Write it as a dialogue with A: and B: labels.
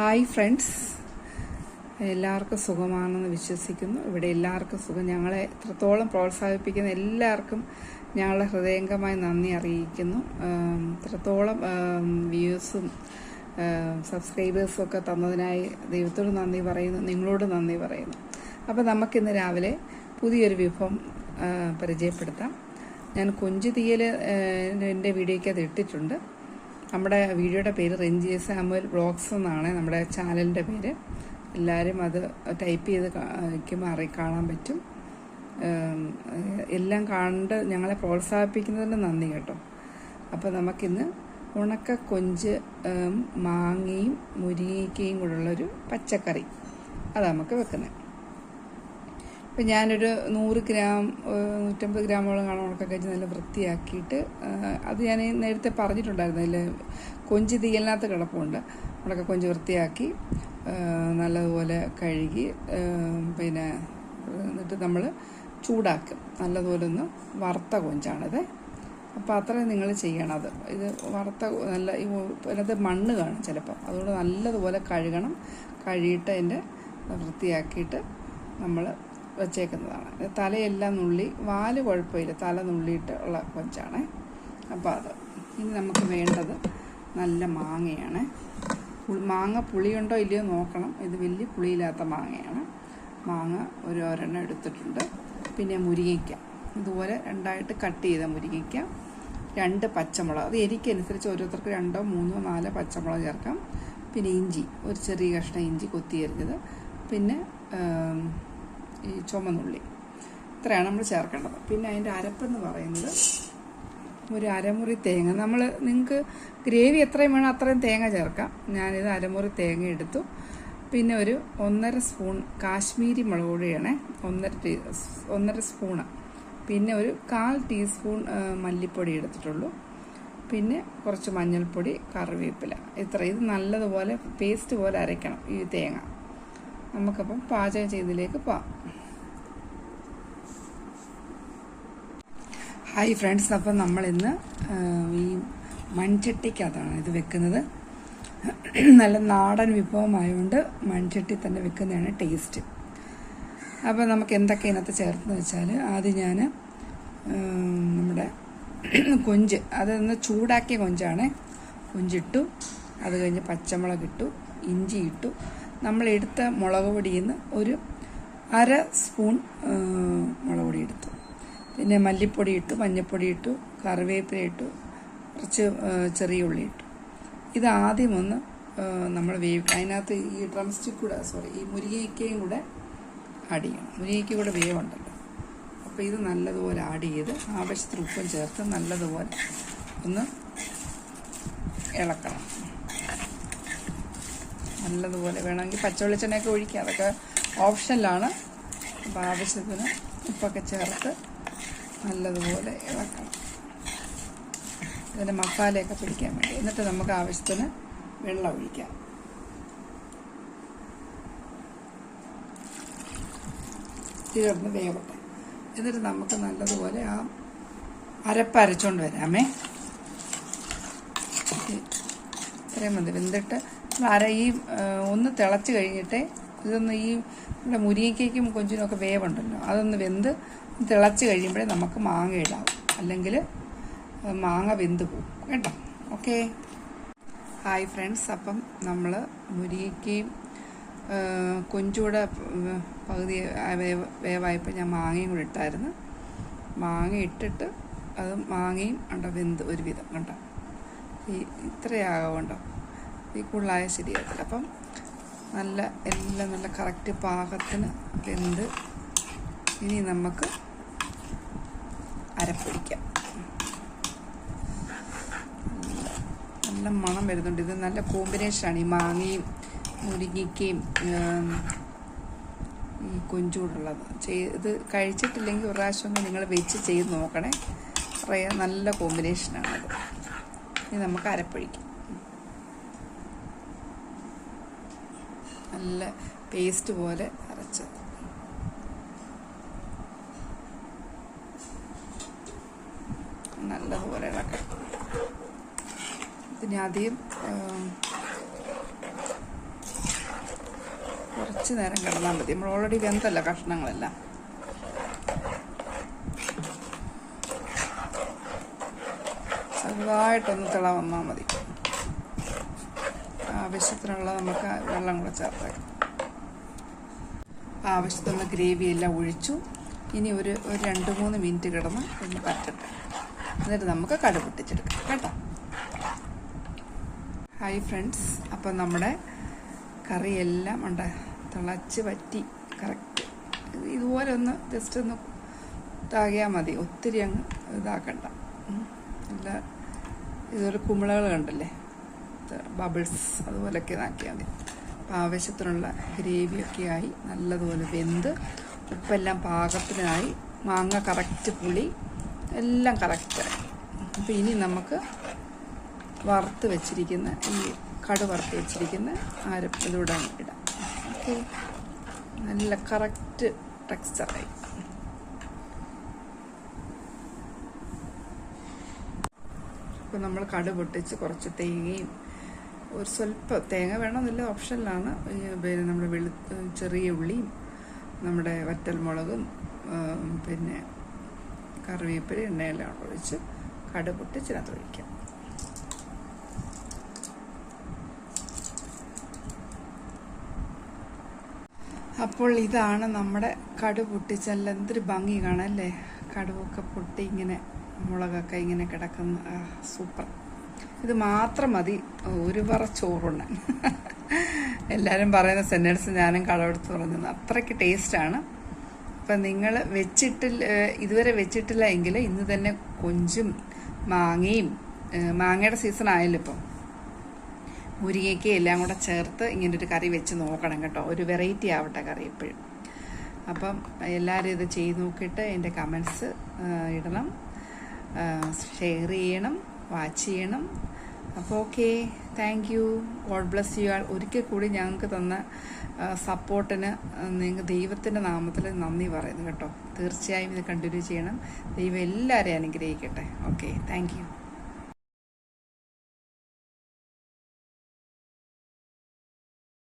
A: Hi friends. എല്ലാവർക്കും സുഖമാണെന്ന് വിശ്വസിക്കുന്നു. ഇവിടെ എല്ലാവർക്കും സുഖം. ഞങ്ങളെ എത്രത്തോളം പ്രോത്സാഹിപ്പിക്കുന്ന എല്ലാവർക്കും ഞങ്ങളുടെ ഹൃദയംഗമായി നന്ദി അറിയിക്കുന്നു. എത്രത്തോളം വ്യൂസും സബ്സ്ക്രൈബേഴ്സും ഒക്കെ തന്നതിനായി ദൈവത്തോട് നന്ദി പറയുന്നു. നിങ്ങളോട് നന്ദി പറയുന്നു. അപ്പോൾ നമുക്കിന്ന് രാവിലെ പുതിയൊരു വിഭവം പരിചയപ്പെടുത്താം. ഞാൻ കൊഞ്ചു തീയൽ എന്റെ വീഡിയോയ്ക്ക് അത് ഇട്ടിട്ടുണ്ട്. നമ്മുടെ വീഡിയോയുടെ പേര് റെഞ്ചി സാമുവൽ ബ്ലോഗ്സ് എന്നാണ് നമ്മുടെ ചാനലിന്റെ പേര്. എല്ലാവരും അത് ടൈപ്പ് ചെയ്ത് മാറി കാണാൻ പറ്റും. എല്ലാം കണ്ട് ഞങ്ങളെ പ്രോത്സാഹിപ്പിക്കുന്നതിന് നന്ദി കേട്ടോ. അപ്പോൾ നമുക്കിന്ന് ഉണക്ക കൊഞ്ച് മാങ്ങയും മുരിങ്ങയ്ക്കയും കൂടെയുള്ളൊരു പച്ചക്കറി. അതാണ് നമുക്ക് വെക്കുന്നത് ഇപ്പം ഞാനൊരു നൂറ് ഗ്രാം നൂറ്റമ്പത് ഗ്രാമോളം കാണാൻ ഉണക്കക്കഞ്ചി നല്ല വൃത്തിയാക്കിയിട്ട് അത് ഞാൻ നേരത്തെ പറഞ്ഞിട്ടുണ്ടായിരുന്നു. അതിൽ കൊഞ്ച് തീയലിനകത്ത് കിടപ്പുണ്ട്. ഉണക്ക കൊഞ്ച് വൃത്തിയാക്കി നല്ലതുപോലെ കഴുകി പിന്നെ എന്നിട്ട് നമ്മൾ ചൂടാക്കും. നല്ലതുപോലെ ഒന്ന് വറുത്ത കൊഞ്ചാണിത്. അപ്പോൾ അത്രയും നിങ്ങൾ ചെയ്യണം അത്. ഇത് വറുത്ത നല്ല അതിനകത്ത് മണ്ണ് കാണും ചിലപ്പോൾ അതുകൊണ്ട് നല്ലതുപോലെ കഴുകണം. കഴുകിയിട്ട് അതിന്റെ വൃത്തിയാക്കിയിട്ട് നമ്മൾ വച്ചേക്കുന്നതാണ്. തലയെല്ലാം നുള്ളി വാൽ കുഴപ്പമില്ല. തല നുള്ളിയിട്ട് ഉള്ള കൊഞ്ചാണ് അപ്പോൾ അത്. ഇനി നമുക്ക് വേണ്ടത് നല്ല മാങ്ങയാണ്. മാങ്ങ പുളിയുണ്ടോ ഇല്ലയോ നോക്കണം. ഇത് വലിയ പുളിയില്ലാത്ത മാങ്ങയാണ്. മാങ്ങ ഒരു ഒരെണ്ണം എടുത്തിട്ടുണ്ട്. പിന്നെ മുരിങ്ങയ്ക്ക. ഇതുപോലെ രണ്ടായിട്ട് കട്ട് ചെയ്ത മുരിങ്ങയ്ക്ക. രണ്ട് പച്ചമുളക്. അത് എരിക്കനുസരിച്ച് ഓരോരുത്തർക്ക് രണ്ടോ മൂന്നോ നാലോ പച്ചമുളക് ചേർക്കാം. പിന്നെ ഇഞ്ചി. ഒരു ചെറിയ കഷ്ണം ഇഞ്ചി കൊത്തിയരിഞ്ഞത്. പിന്നെ ഈ ചുമന്നുള്ളി. ഇത്രയാണ് നമ്മൾ ചേർക്കേണ്ടത്. പിന്നെ അതിന്റെ അരപ്പെന്ന് പറയുന്നത് ഒരു അരമുറി തേങ്ങ. നമ്മൾ നിങ്ങൾക്ക് ഗ്രേവി എത്രയും വേണം അത്രയും തേങ്ങ ചേർക്കാം. ഞാനിത് അരമുറി തേങ്ങ എടുത്തു. പിന്നെ ഒരു ഒന്നര സ്പൂൺ കാശ്മീരി മുളക് പൊടിയാണ് ഒന്നര ടീ ഒന്നര സ്പൂണ് പിന്നെ ഒരു കാൽ ടീസ്പൂൺ മല്ലിപ്പൊടി എടുത്തിട്ടുള്ളൂ. പിന്നെ കുറച്ച് മഞ്ഞൾപ്പൊടി കറിവേപ്പില. ഇത്ര ഇത് നല്ലതുപോലെ പേസ്റ്റ് പോലെ അരയ്ക്കണം ഈ തേങ്ങ. നമുക്കപ്പം പാചകം ചെയ്തതിലേക്ക് പോവാം. ഹായ് ഫ്രണ്ട്സ് അപ്പം നമ്മളിന്ന് ഈ മൺചട്ടിക്കകത്താണ് ഇത് വെക്കുന്നത്. നല്ല നാടൻ വിഭവമായതുകൊണ്ട് മൺചട്ടി തന്നെ വെക്കുന്നതാണ് ടേസ്റ്റ്. അപ്പോൾ നമുക്ക് എന്തൊക്കെ ഇതിനകത്ത് ചേർത്തെന്ന് വെച്ചാൽ ആദ്യം ഞാൻ നമ്മുടെ കൊഞ്ച് അതൊന്ന് ചൂടാക്കിയ കൊഞ്ചാണ്. കൊഞ്ചിട്ടു അത് കഴിഞ്ഞ് പച്ചമുളക് ഇട്ടു ഇഞ്ചി ഇട്ടു നമ്മൾ എടുത്ത മുളക് പൊടിയിൽ നിന്ന് ഒരു അര സ്പൂൺ മുളക് പൊടി എടുത്തു. പിന്നെ മല്ലിപ്പൊടി ഇട്ടു മഞ്ഞൾപ്പൊടി ഇട്ടു കറിവേപ്പില ഇട്ടു കുറച്ച് ചെറിയ ഉള്ളി ഇട്ടു. ഇത് ആദ്യം ഒന്ന് നമ്മൾ വേവി അതിനകത്ത് ഈ ഡ്രം സ്റ്റിക്ക് കൂടെ സോറി ഈ മുരിങ്ങയ്ക്കയും കൂടെ ആഡ് ചെയ്യണം. മുരിങ്ങയ്ക്ക് കൂടെ വേവുണ്ടല്ലോ. അപ്പോൾ ഇത് നല്ലതുപോലെ ആഡ് ചെയ്ത് ആവശ്യത്തിന് ഉപ്പും ചേർത്ത് നല്ലതുപോലെ ഒന്ന് ഇളക്കണം. നല്ലതുപോലെ വേണമെങ്കിൽ പച്ചവെളിച്ചെണ്ണയൊക്കെ ഒഴിക്കുക അതൊക്കെ ഓപ്ഷനിലാണ്. അപ്പോൾ ആവശ്യത്തിന് ഉപ്പൊക്കെ ചേർത്ത് നല്ലതുപോലെ ഇളക്കണം. ഇതിന്റെ മസാലയൊക്കെ പിടിക്കാൻ വേണ്ടി. എന്നിട്ട് നമുക്ക് ആവശ്യത്തിന് വെള്ളം ഒഴിക്കാം. തീർന്ന് വേവട്ടെ. എന്നിട്ട് നമുക്ക് നല്ലതുപോലെ ആ അരപ്പ് അരച്ചുകൊണ്ട് വരാമേ. ഇത്രയും മതി. വെന്തിട്ട് അര ഈ ഒന്ന് തിളച്ച് കഴിഞ്ഞിട്ട് ഇതൊന്ന് ഈ നമ്മുടെ മുരിങ്ങയ്ക്കും ഒക്കെ വേവുണ്ടല്ലോ. അതൊന്ന് വെന്ത് തിളച്ച് കഴിയുമ്പോഴേ നമുക്ക് മാങ്ങ ഇടാം. അല്ലെങ്കിൽ മാങ്ങ വെന്ത് പോകും. കേട്ടോ? ഓക്കെ. Hi friends. അപ്പം നമ്മൾ മുരിങ്ങയ്ക്കയും കൊഞ്ചൂടെ പകുതി വേവ് വേവായപ്പോൾ ഞാൻ മാങ്ങയും കൂടെ ഇട്ടായിരുന്നു. മാങ്ങ ഇട്ടിട്ട് അത് മാങ്ങയും ഉണ്ടോ വെന്ത് ഒരുവിധം. കണ്ടോ? ഈ ഇത്രയാകണ്ടോ ഈ കൂടുതലായ ശരിയാകത്തില്ല അപ്പം നല്ല എല്ലാം നല്ല കറക്റ്റ് പാകത്തിന് വെന്ത് ഇനി നമുക്ക് അരപ്പൊടിക്കാം. നല്ല മണം വരുന്നുണ്ട്. ഇത് നല്ല കോമ്പിനേഷനാണ് ഈ മാങ്ങയും മുരിങ്ങയ്ക്കയും കൊഞ്ചൂടുള്ളത് ചെയ്ത് കഴിച്ചിട്ടില്ലെങ്കിൽ ഒരു പ്രാവശ്യം നിങ്ങൾ വെച്ച് ചെയ്ത് നോക്കണേ. നല്ല കോമ്പിനേഷനാണത് ഇനി നമുക്ക് അരപ്പൊഴിക്കാം നല്ല പേസ്റ്റ് പോലെ അരച്ച്. നല്ലതുപോലെ ഇളക്കാം. ഇതിന് ആദ്യം കുറച്ച് നേരം കിടന്നാൽ മതി. നമ്മൾ ഓൾറെഡി വെന്തല്ല കഷ്ണങ്ങളെല്ലാം. ചെറുതായിട്ടൊന്ന് തിള വന്നാൽ മതി. ആവശ്യത്തിനുള്ള നമുക്ക് വെള്ളം കൂടെ ചേർത്തേക്കാം. ആവശ്യത്തിനുള്ള ഗ്രേവി എല്ലാം ഒഴിച്ചു. ഇനി ഒരു ഒരു രണ്ട് മൂന്ന് മിനിറ്റ് കിടന്ന് ഒന്ന് പറ്റട്ടെ. എന്നിട്ട് നമുക്ക് കട പൊട്ടിച്ചെടുക്കാം. കേട്ടോ? ഹായ് ഫ്രണ്ട്സ് അപ്പം നമ്മുടെ കറിയെല്ലാം ഉണ്ട്. തിളച്ച് പറ്റി കറക്റ്റ് ഇതുപോലെ ഒന്ന് ജസ്റ്റ് ഒന്ന് ഇതാകിയാൽ മതി. ഒത്തിരി അങ്ങ് ഇതാക്കണ്ട. നല്ല ഇതൊരു കുമിളകൾ കണ്ടല്ലേ? ബബിൾസ് അതുപോലൊക്കെ ഇതാക്കിയാൽ മതി. അപ്പം ആവശ്യത്തിനുള്ള ഗ്രേവിയൊക്കെ ആയി നല്ലതുപോലെ വെന്ത് ഉപ്പെല്ലാം പാകത്തിനായി മാങ്ങ കറക്റ്റ് പുളി എല്ലാം കറക്റ്റായി അപ്പം ഇനി നമുക്ക് വറുത്ത് വെച്ചിരിക്കുന്ന ഈ കടു വറുത്ത് വെച്ചിരിക്കുന്ന ആരം ഇതിലൂടെ ഇടാം. ഓക്കെ? നല്ല കറക്റ്റ് ടെക്സ്ചറായി അപ്പോൾ നമ്മൾ കടു പൊട്ടിച്ച് കുറച്ച് തേങ്ങയും ഒരു സ്വല്പം തേങ്ങ വേണമെന്നില്ല ഓപ്ഷനിലാണ്. പിന്നെ നമ്മുടെ വെളു ചെറിയ ഉള്ളിയും നമ്മുടെ വറ്റൽമുളകും മുളകും പിന്നെ കറിവേപ്പില എണ്ണയെല്ലാം ഒഴിച്ച് കടുപൊട്ടി പൊട്ടിച്ചിനകത്ത് ഒഴിക്കാം. അപ്പോൾ ഇതാണ് നമ്മുടെ കടു പൊട്ടിച്ചല്ല എന്തൊരു ഭംഗി കാണല്ലേ കടുവൊക്കെ പൊട്ടി ഇങ്ങനെ മുളകൊക്കെ ഇങ്ങനെ കിടക്കുന്ന സൂപ്പർ. ഇത് മാത്രം മതി. ഒരു പറ ചോറുണ്ണാൻ. എല്ലാവരും പറയുന്ന സെന്റൻസ് ഞാനും കടമെടുത്ത് പറഞ്ഞത് അത്രയ്ക്ക് ടേസ്റ്റാണ് അപ്പം നിങ്ങൾ വെച്ചിട്ടില്ല ഇതുവരെ വെച്ചിട്ടില്ല എങ്കിൽ ഇന്ന് തന്നെ കൊഞ്ചും മാങ്ങയും മാങ്ങയുടെ സീസൺ ആയല്ലോ ഇപ്പം. മുരിങ്ങയ്ക്ക് എല്ലാം കൂടെ ചേർത്ത് ഇങ്ങനെ ഒരു കറി വെച്ച് നോക്കണം കേട്ടോ. ഒരു വെറൈറ്റി ആവട്ടെ കറി എപ്പോഴും. അപ്പം എല്ലാവരും ഇത് ചെയ്ത് നോക്കിയിട്ട് എന്റെ കമൻസ് ഇടണം. ഷെയർ ചെയ്യണം. വാച്ച് ചെയ്യണം. അപ്പോൾ okay. Thank you God bless you all ഒരിക്കൽ കൂടി ഞങ്ങൾക്ക് തന്ന സപ്പോർട്ടിന് നിങ്ങൾ ദൈവത്തിന്റെ നാമത്തിൽ നന്ദി പറയുന്നു കേട്ടോ. തീർച്ചയായും ഇത് കണ്ടിന്യൂ ചെയ്യണം. ദൈവം എല്ലാവരെയും അനുഗ്രഹിക്കട്ടെ. ഓക്കെ. താങ്ക്